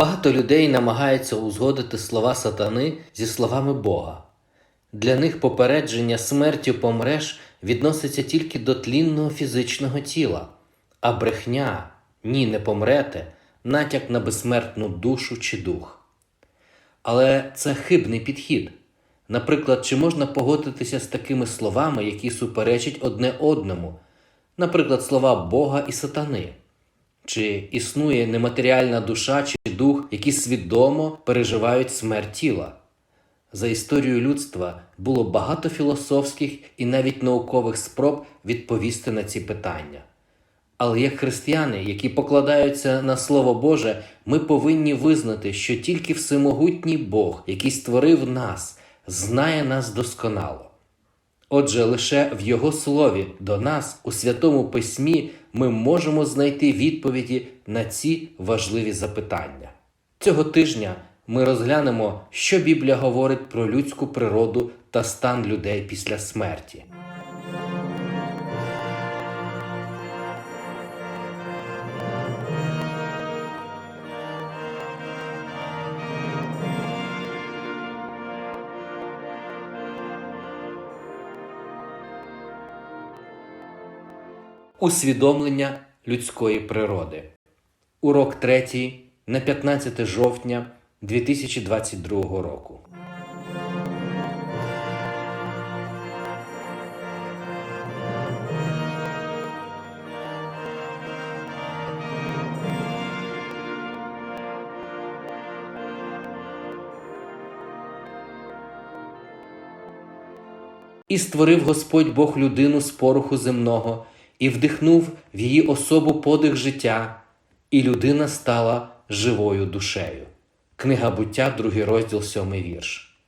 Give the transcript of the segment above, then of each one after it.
Багато людей намагаються узгодити слова сатани зі словами Бога. Для них попередження смертю помреш відноситься тільки до тлінного фізичного тіла, а брехня ні, не помрете, натяк на безсмертну душу чи дух. Але це хибний підхід. Наприклад, чи можна погодитися з такими словами, які суперечать одне одному, наприклад, слова Бога і сатани? Чи існує нематеріальна душа чи дух, які свідомо переживають смерть тіла? За історією людства було багато філософських і навіть наукових спроб відповісти на ці питання. Але як християни, які покладаються на Слово Боже, ми повинні визнати, що тільки всемогутній Бог, який створив нас, знає нас досконало. Отже, лише в Його слові до нас у Святому Письмі ми можемо знайти відповіді на ці важливі запитання. Цього тижня ми розглянемо, що Біблія говорить про людську природу та стан людей після смерті. Усвідомлення людської природи. Урок 3 на 15 жовтня 2022 року. І створив Господь Бог людину з пороху земного, і вдихнув в її особу подих життя, і людина стала живою душею. Книга буття, другий розділ, сьомий вірш.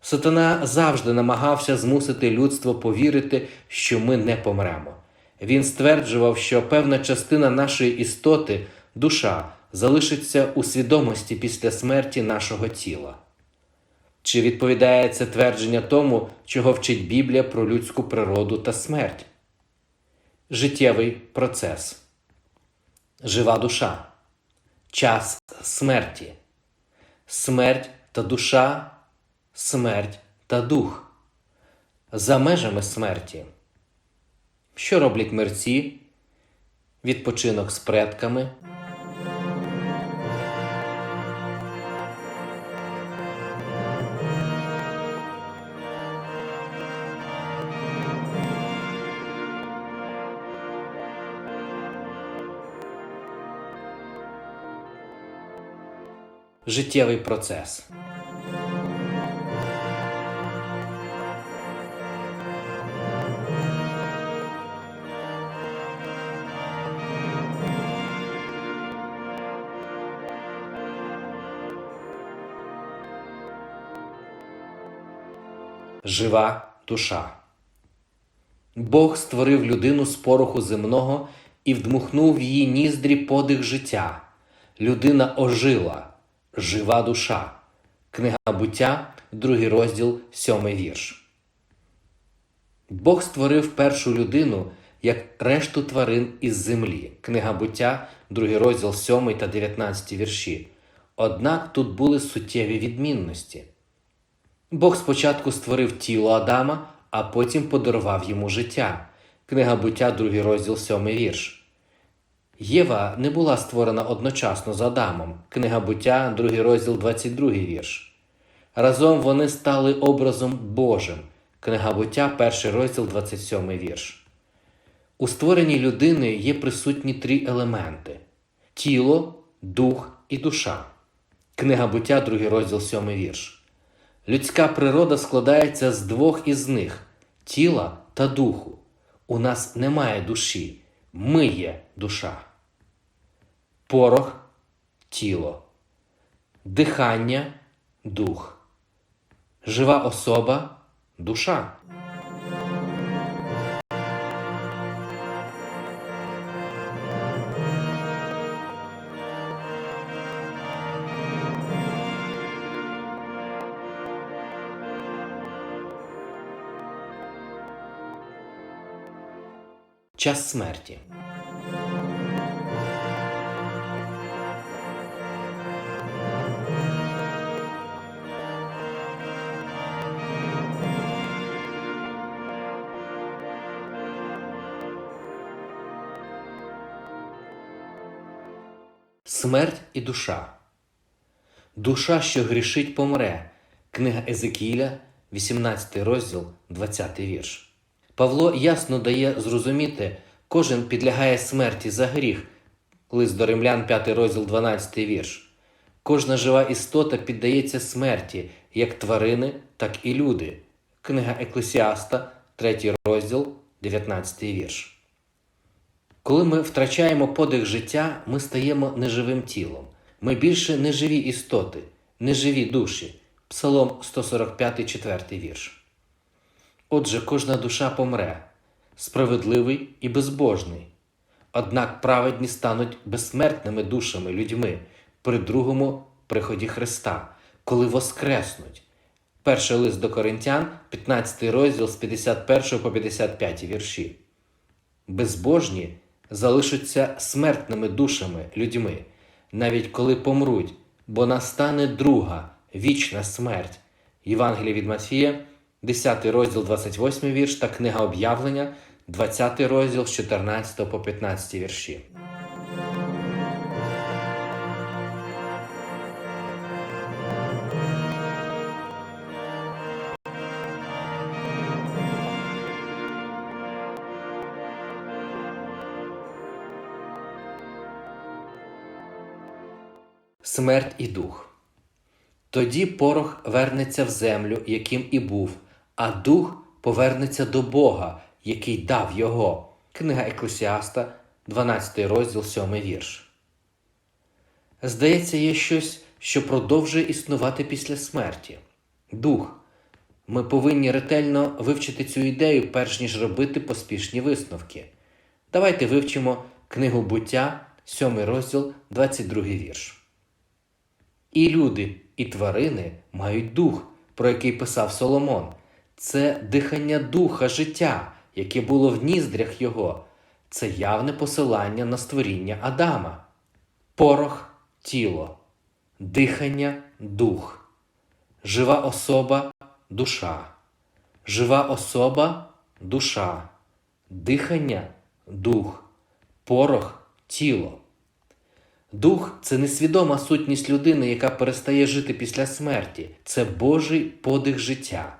Сатана завжди намагався змусити людство повірити, що ми не помремо. Він стверджував, що певна частина нашої істоти, душа, залишиться у свідомості після смерті нашого тіла. Чи відповідає це твердження тому, чого вчить Біблія про людську природу та смерть? Життєвий процес, жива душа, час смерті, смерть та душа, смерть та дух, за межами смерті. Що роблять мерці? Відпочинок з предками. Життєвий процес. Жива душа. Бог створив людину з пороху земного і вдмухнув в її ніздрі подих життя. Людина ожила, жива душа. Книга буття, другий розділ, сьомий вірш. Бог створив першу людину як решту тварин із землі. Книга буття, другий розділ, сьомий та 19 вірші. Однак тут були суттєві відмінності. Бог спочатку створив тіло Адама, а потім подарував йому життя. Книга буття, другий розділ, сьомий вірш. Єва не була створена одночасно з Адамом. Книга буття, другий розділ, 22 вірш. Разом вони стали образом Божим. Книга буття, перший розділ, 27 вірш. У створенні людини є присутні три елементи: тіло, дух і душа. Книга буття, другий розділ, 7 вірш. Людська природа складається з двох із них тіла та духу. У нас немає душі, ми є душа. Порох тіло, дихання дух, жива особа душа. Час смерті. Смерть і душа. Душа, що грішить, помре. Книга Езекіля, 18 розділ, 20 вірш. Павло ясно дає зрозуміти, кожен підлягає смерті за гріх. Лист до римлян, 5 розділ, 12 вірш. Кожна жива істота піддається смерті, як тварини, так і люди. Книга Еклесіаста, 3 розділ, 19 вірш. Коли ми втрачаємо подих життя, ми стаємо неживим тілом. Ми більше не живі істоти, не живі душі. Псалом 145, 4 вірш. Отже, кожна душа помре, справедливий і безбожний. Однак праведні стануть безсмертними душами людьми при другому приході Христа, коли воскреснуть. Перший лист до Коринтян, 15 розділ з 51 по 55 вірші. Безбожні залишаться смертними душами людьми, навіть коли помруть, бо настане друга вічна смерть. Євангеліє від Матфія, 10 розділ 28 вірш та книга об'явлення, 20 розділ з 14 по 15 вірші. Смерть і дух. Тоді порох вернеться в землю, яким і був, а дух повернеться до Бога, який дав його. Книга Еклесіаста, 12 розділ, 7 вірш. Здається, є щось, що продовжує існувати після смерті. Дух. Ми повинні ретельно вивчити цю ідею, перш ніж робити поспішні висновки. Давайте вивчимо книгу буття, 7 розділ, 22 вірш. І люди, і тварини мають дух, про який писав Соломон. Це дихання духа життя, яке було в ніздрях його. Це явне посилання на створіння Адама. Порох тіло, дихання дух, жива особа душа, жива особа душа, дихання дух, порох тіло. Дух це несвідома сутність людини, яка перестає жити після смерті. Це Божий подих життя.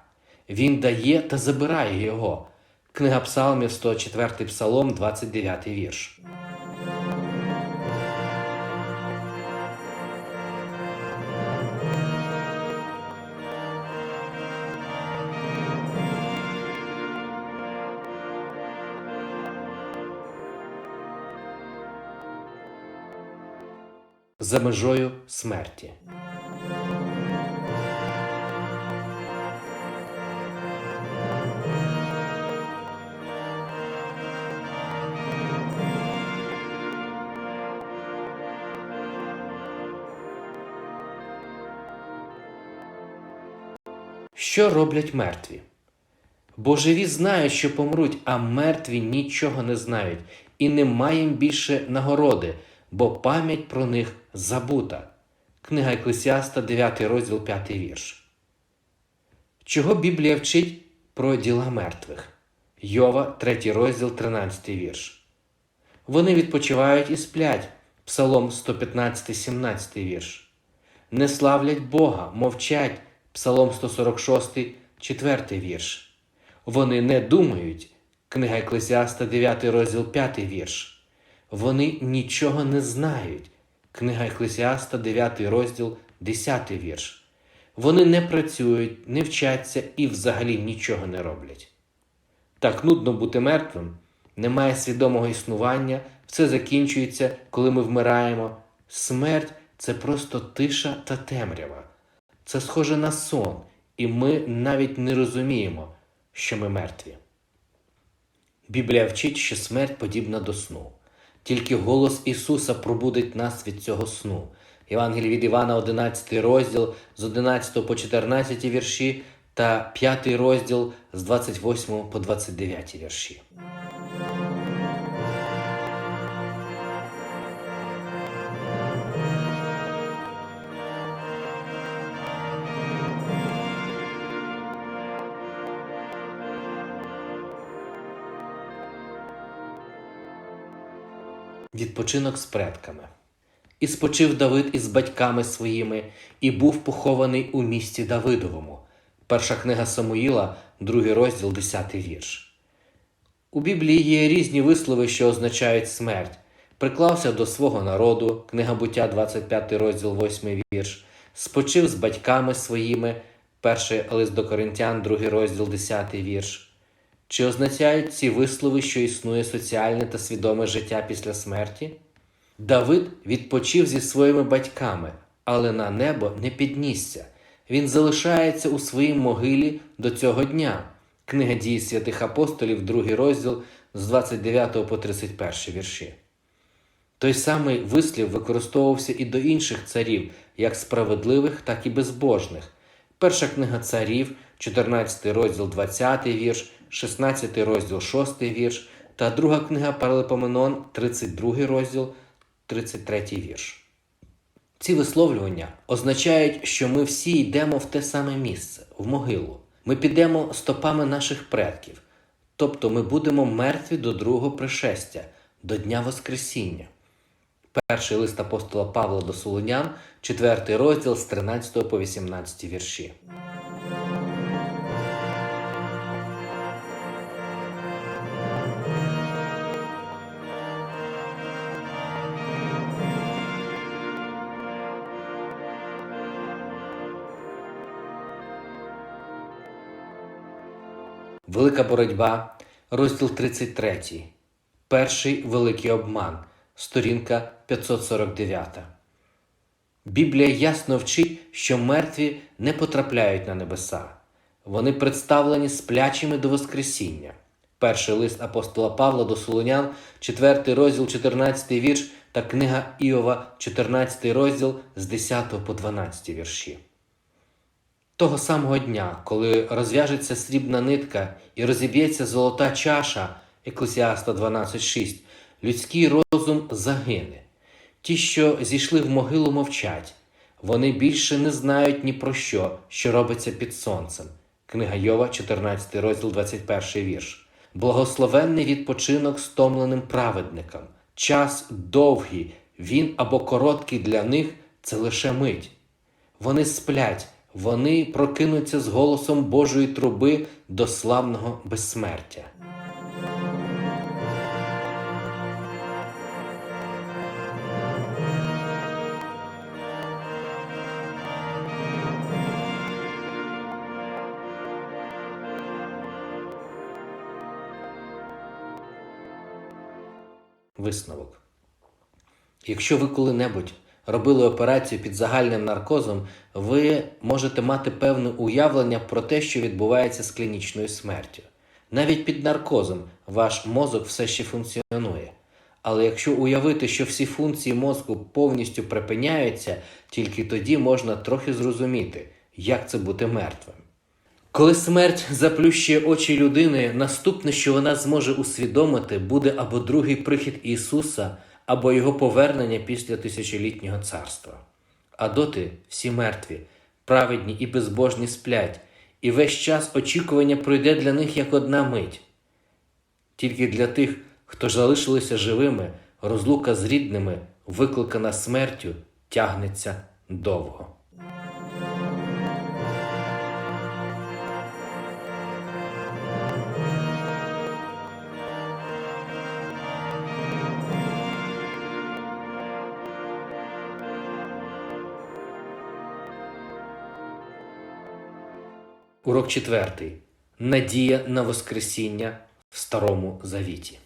Він дає та забирає його. Книга Псалмів, 104 Псалом, 29 вірш. За межою смерті. Що роблять мертві? Бо живі знають, що помруть, а мертві нічого не знають, і немає їм більше нагороди, бо пам'ять про них забута. Книга Еклесіаста, 9 розділ 5 вірш. Чого Біблія вчить про діла мертвих? Йова, 3 розділ 13 вірш. Вони відпочивають і сплять. Псалом 115, 17 вірш. Не славлять Бога, мовчать. Псалом 146, 4 вірш. Вони не думають. Книга Еклесіаста, 9 розділ 5 вірш. Вони нічого не знають. Книга Еклесіаста, 9 розділ, 10 вірш. Вони не працюють, не вчаться і взагалі нічого не роблять. Так нудно бути мертвим, немає свідомого існування, все закінчується, коли ми вмираємо. Смерть це просто тиша та темрява. Це схоже на сон, і ми навіть не розуміємо, що ми мертві. Біблія вчить, що смерть подібна до сну. Тільки голос Ісуса пробудить нас від цього сну. Євангелій від Івана, 11 розділ з 11 по 14 вірші та 5 розділ з 28 по 29 вірші. Відпочинок з предками. І спочив Давид із батьками своїми, і був похований у місті Давидовому. Перша книга Самуїла, другий розділ, 10 вірш. У Біблії є різні вислови, що означають смерть. Приклався до свого народу, книга буття, 25 розділ, 8 вірш, спочив з батьками своїми, перший лист до Коринтян, другий розділ, 10 вірш. Чи означають ці вислови, що існує соціальне та свідоме життя після смерті? Давид відпочив зі своїми батьками, але на небо не піднісся. Він залишається у своїй могилі до цього дня. Книга дій святих апостолів, другий розділ з 29 по 31 вірші. Той самий вислів використовувався і до інших царів, як справедливих, так і безбожних. Перша книга царів, 14 розділ, 20 вірш, 16 розділ, 6 вірш, та друга книга Паралипоменон, 32 розділ, 33 вірш. Ці висловлювання означають, що ми всі йдемо в те саме місце, в могилу. Ми підемо стопами наших предків, тобто ми будемо мертві до другого пришестя, до Дня Воскресіння. Перший лист апостола Павла до Солонян, 4 розділ з 13 по 18 вірші. Велика боротьба, розділ 33. Перший великий обман, сторінка 549. Біблія ясно вчить, що мертві не потрапляють на небеса. Вони представлені сплячими до Воскресіння. Перший лист апостола Павла до Солонян, 4 розділ, 14 вірш та книга Іова, 14 розділ з 10 по 12 вірші. Того самого дня, коли розв'яжеться срібна нитка і розіб'ється золота чаша, Еклесіаста 12.6, людський розум загине. Ті, що зійшли в могилу, мовчать. Вони більше не знають ні про що, що робиться під сонцем. Книга Йова, 14 розділ, 21 вірш. Благословенний відпочинок стомленим праведникам. Час довгий, він або короткий для них це лише мить. Вони сплять, вони прокинуться з голосом Божої труби до славного безсмертя. Висновок. Якщо ви коли-небудь робили операцію під загальним наркозом, ви можете мати певне уявлення про те, що відбувається з клінічною смертю. Навіть під наркозом ваш мозок все ще функціонує. Але якщо уявити, що всі функції мозку повністю припиняються, тільки тоді можна трохи зрозуміти, як це бути мертвим. Коли смерть заплющує очі людини, наступне, що вона зможе усвідомити, буде або другий прихід Ісуса, або Його повернення після тисячолітнього царства. А доти всі мертві, праведні і безбожні сплять, і весь час очікування пройде для них як одна мить. Тільки для тих, хто залишилися живими, розлука з рідними, викликана смертю, тягнеться довго. Урок четвертий. Надія на Воскресіння в Старому Завіті.